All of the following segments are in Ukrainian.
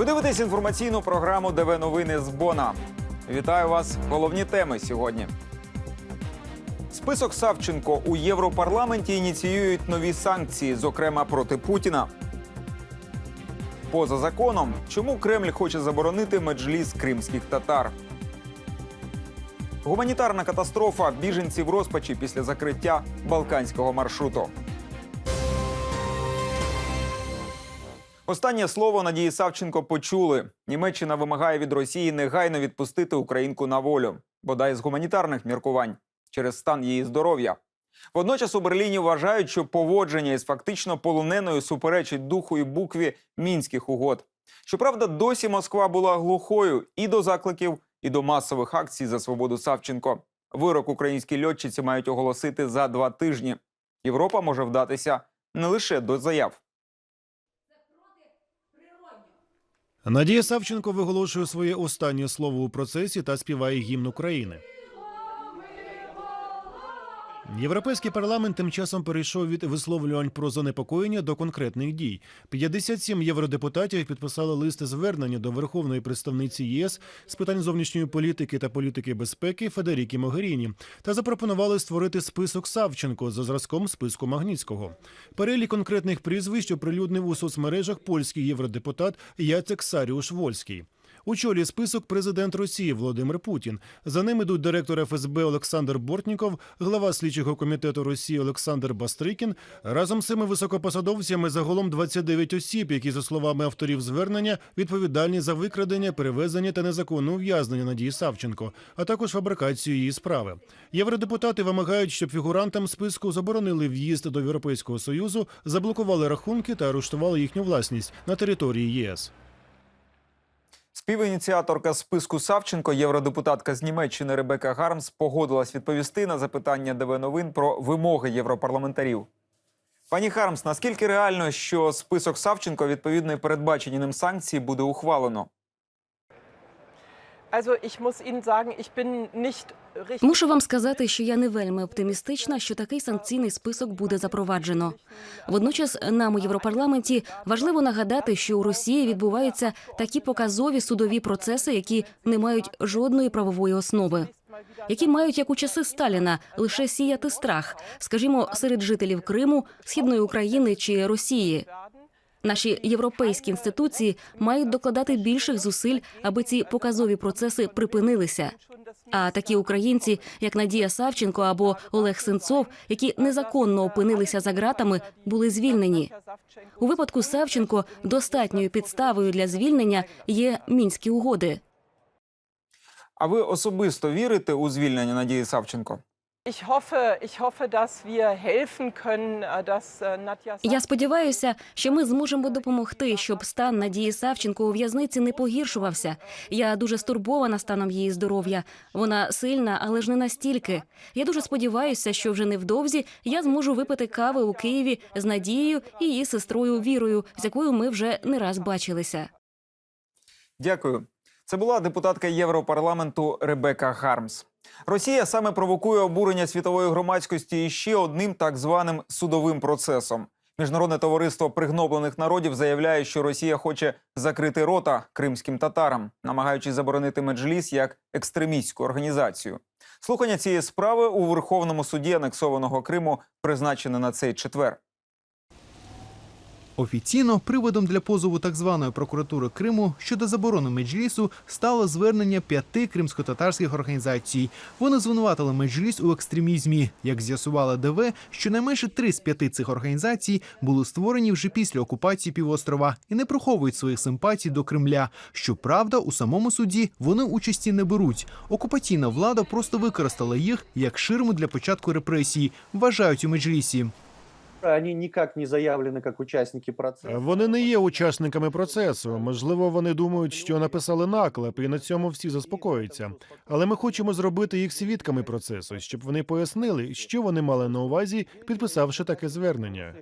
Ви дивитесь інформаційну програму ДВ Новини з Бона. Вітаю вас. Головні теми сьогодні. Список Савченко у Європарламенті ініціюють нові санкції, зокрема проти Путіна. Поза законом, чому Кремль хоче заборонити меджліс кримських татар? Гуманітарна катастрофа. Біженці в розпачі після закриття балканського маршруту. Останнє слово Надії Савченко почули. Німеччина вимагає від Росії негайно відпустити українку на волю, бодай з гуманітарних міркувань через стан її здоров'я. Водночас у Берліні вважають, що поводження із фактично полоненою суперечить духу і букві мінських угод. Щоправда, досі Москва була глухою і до закликів, і до масових акцій за свободу Савченко. Вирок українській льотчиці мають оголосити за два тижні. Європа може вдатися не лише до заяв. Надія Савченко виголошує своє останнє слово у процесі та співає гімн України. Європейський парламент тим часом перейшов від висловлювань про занепокоєння до конкретних дій. 57 євродепутатів підписали лист звернення до верховної представниці ЄС з питань зовнішньої політики та політики безпеки Федеріки Могеріні та запропонували створити список Савченко за зразком списку Магніцького. Перелік конкретних прізвищ оприлюднив у соцмережах польський євродепутат Яцек Саріуш Вольський. У чолі список президент Росії Володимир Путін. За ним ідуть директор ФСБ Олександр Бортніков, глава слідчого комітету Росії Олександр Бастрикін. Разом з цими високопосадовцями загалом 29 осіб, які, за словами авторів звернення, відповідальні за викрадення, перевезення та незаконне ув'язнення Надії Савченко, а також фабрикацію її справи. Євродепутати вимагають, щоб фігурантам списку заборонили в'їзд до Європейського союзу, заблокували рахунки та арештували їхню власність на території єС. Співініціаторка списку Савченко, євродепутатка з Німеччини Ребека Гармс, погодилась відповісти на запитання ДВ новин про вимоги європарламентарів. Пані Хармс, наскільки реально, що список Савченко відповідно передбачені ним санкції буде ухвалено? Мушу вам сказати, що я не вельми оптимістична, що такий санкційний список буде запроваджено. Водночас, нам у Європарламенті важливо нагадати, що у Росії відбуваються такі показові судові процеси, які не мають жодної правової основи, які мають, як у часи Сталіна, лише сіяти страх, скажімо, серед жителів Криму, східної України чи Росії. Наші європейські інституції мають докладати більших зусиль, аби ці показові процеси припинилися. А такі українці, як Надія Савченко або Олег Сенцов, які незаконно опинилися за ґратами, були звільнені. У випадку Савченко достатньою підставою для звільнення є мінські угоди. А ви особисто вірите у звільнення Надії Савченко? Ich hoffe, ich hoffe, dass wir helfen können, äh, dass äh, Nadja Я сподіваюся, що ми зможемо допомогти, щоб стан Надії Савченко у в'язниці не погіршувався. Я дуже стурбована станом її здоров'я. Вона сильна, але ж не настільки. Я дуже сподіваюся, що вже невдовзі я зможу випити кави у Києві з Надією і її сестрою Вірою, з якою ми вже не раз бачилися. Дякую. Це була депутатка Європарламенту Ребека Хармс. Росія саме провокує обурення світової громадськості іще одним так званим судовим процесом. Міжнародне товариство пригноблених народів заявляє, що Росія хоче закрити рота кримським татарам, намагаючись заборонити меджліс як екстремістську організацію. Слухання цієї справи у Верховному суді анексованого Криму призначене на цей четвер. Офіційно приводом для позову так званої прокуратури Криму щодо заборони меджлісу стало звернення п'яти кримсько-татарських організацій. Вони звинуватили меджліс у екстремізмі. Як з'ясувала ДВ, щонайменше три з п'яти цих організацій були створені вже після окупації півострова і не приховують своїх симпатій до Кремля. Щоправда, у самому суді вони участі не беруть. Окупаційна влада просто використала їх як ширму для початку репресій, вважають у меджлісі. Они ніяк не заявлені як учасники процесу. Вони не є учасниками процесу. Можливо, вони думають, що написали наклеп, і на цьому всі заспокоїться. Але ми хочемо зробити їх свідками процесу, щоб вони пояснили, що вони мали на увазі, підписавши таке звернення.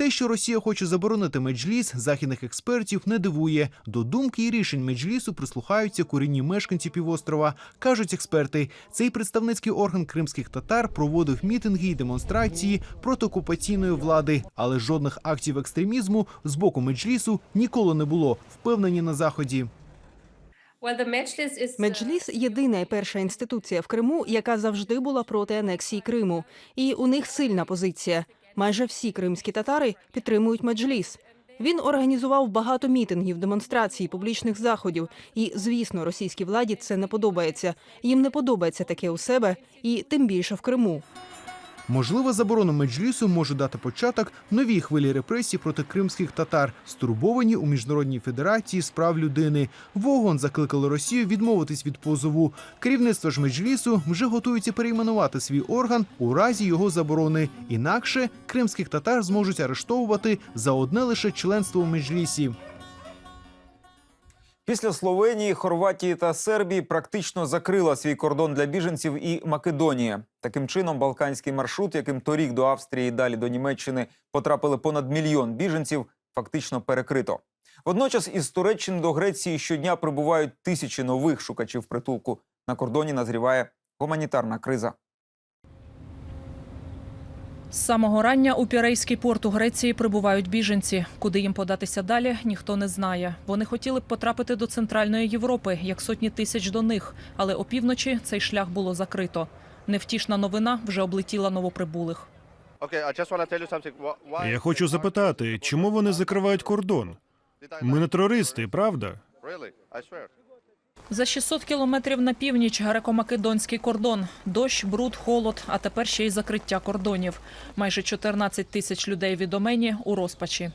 Те, що Росія хоче заборонити меджліс, західних експертів не дивує. До думки і рішень меджлісу прислухаються корінні мешканці півострова. кажуть експерти, цей представницький орган кримських татар проводив мітинги і демонстрації проти окупаційної влади, але жодних актів екстремізму з боку меджлісу ніколи не було. Впевнені на заході. Меджліс єдина і перша інституція в Криму, яка завжди була проти анексії Криму. І у них сильна позиція. Майже всі кримські татари підтримують меджліс. Він організував багато мітингів, демонстрацій, публічних заходів. І, звісно, російській владі це не подобається. Їм не подобається таке у себе, і тим більше в Криму. Можливо, заборону меджлісу може дати початок новій хвилі репресій проти кримських татар, стурбовані у міжнародній федерації з прав людини. В ООН закликали Росію відмовитись від позову. Керівництво ж меджлісу вже готується перейменувати свій орган у разі його заборони. Інакше кримських татар зможуть арештовувати за одне лише членство у меджлісі. Після Словенії, Хорватії та Сербії практично закрила свій кордон для біженців і Македонія. Таким чином, балканський маршрут, яким торік до Австрії і далі до Німеччини потрапили понад мільйон біженців, фактично перекрито. Водночас із Туреччини до Греції щодня прибувають тисячі нових шукачів притулку. На кордоні назріває гуманітарна криза. З самого рання у Пірейський порт у Греції прибувають біженці. Куди їм податися далі, ніхто не знає. Вони хотіли б потрапити до центральної Європи, як сотні тисяч до них, але опівночі цей шлях було закрито. Невтішна новина вже облетіла новоприбулих. Я хочу запитати, чому вони закривають кордон? Ми не терористи, правда? За 600 кілометрів на північ греко-македонський кордон. Дощ, бруд, холод, а тепер ще й закриття кордонів. Майже 14 тисяч людей від Омені у розпачі.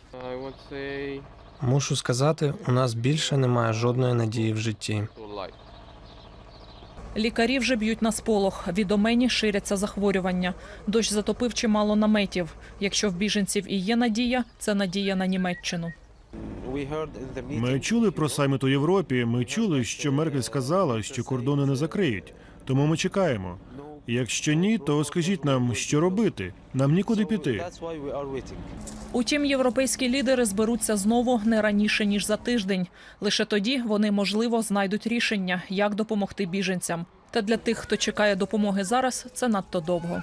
Мушу сказати, у нас більше немає жодної надії в житті. Лікарі вже б'ють на сполох. Від Омені ширяться захворювання. Дощ затопив чимало наметів. Якщо в біженців і є надія, це надія на Німеччину. Ми чули про саміт у Європі. Ми чули, що Меркель сказала, що кордони не закриють. Тому ми чекаємо. Якщо ні, то скажіть нам, що робити. Нам нікуди піти. Утім, європейські лідери зберуться знову не раніше ніж за тиждень. Лише тоді вони можливо знайдуть рішення, як допомогти біженцям. Та для тих, хто чекає допомоги зараз, це надто довго.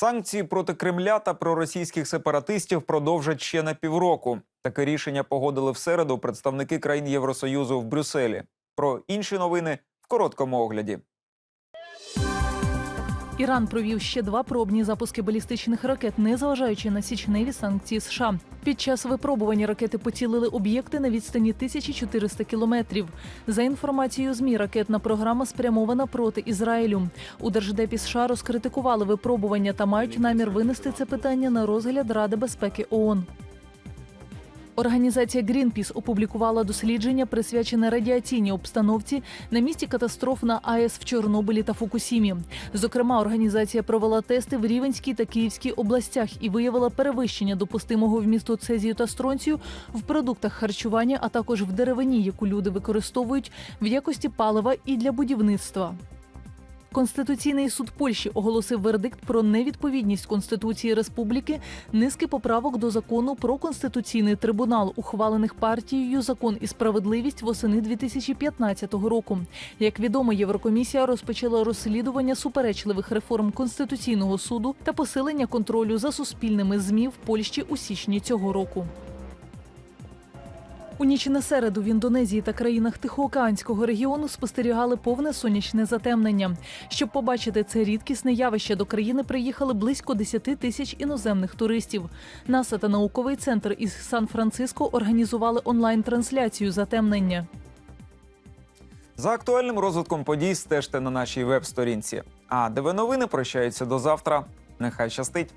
Санкції проти Кремля та проросійських сепаратистів продовжать ще на півроку. Таке рішення погодили в середу представники країн Євросоюзу в Брюсселі. Про інші новини в короткому огляді. Іран провів ще два пробні запуски балістичних ракет, незважаючи на січневі санкції США. Під час випробування ракети поцілили об'єкти на відстані 1400 кілометрів. За інформацією змі, ракетна програма спрямована проти Ізраїлю. У Держдепі США розкритикували випробування та мають намір винести це питання на розгляд Ради безпеки ООН. Організація Greenpeace опублікувала дослідження, присвячене радіаційній обстановці на місці катастроф на АЕС в Чорнобилі та Фукусімі. Зокрема, організація провела тести в Рівенській та Київській областях і виявила перевищення допустимого вмісту цезію та стронцію в продуктах харчування, а також в деревині, яку люди використовують в якості палива і для будівництва. Конституційний суд Польщі оголосив вердикт про невідповідність Конституції Республіки низки поправок до закону про конституційний трибунал, ухвалених партією Закон і справедливість восени 2015 року. Як відомо, Єврокомісія розпочала розслідування суперечливих реформ конституційного суду та посилення контролю за суспільними змі в Польщі у січні цього року. У ніч на середу в Індонезії та країнах Тихоокеанського регіону спостерігали повне сонячне затемнення. Щоб побачити це рідкісне явище, до країни приїхали близько 10 тисяч іноземних туристів. НАСА та науковий центр із Сан-Франциско організували онлайн-трансляцію затемнення. За актуальним розвитком подій стежте на нашій веб-сторінці. А ДВ новини прощаються до завтра. Нехай щастить.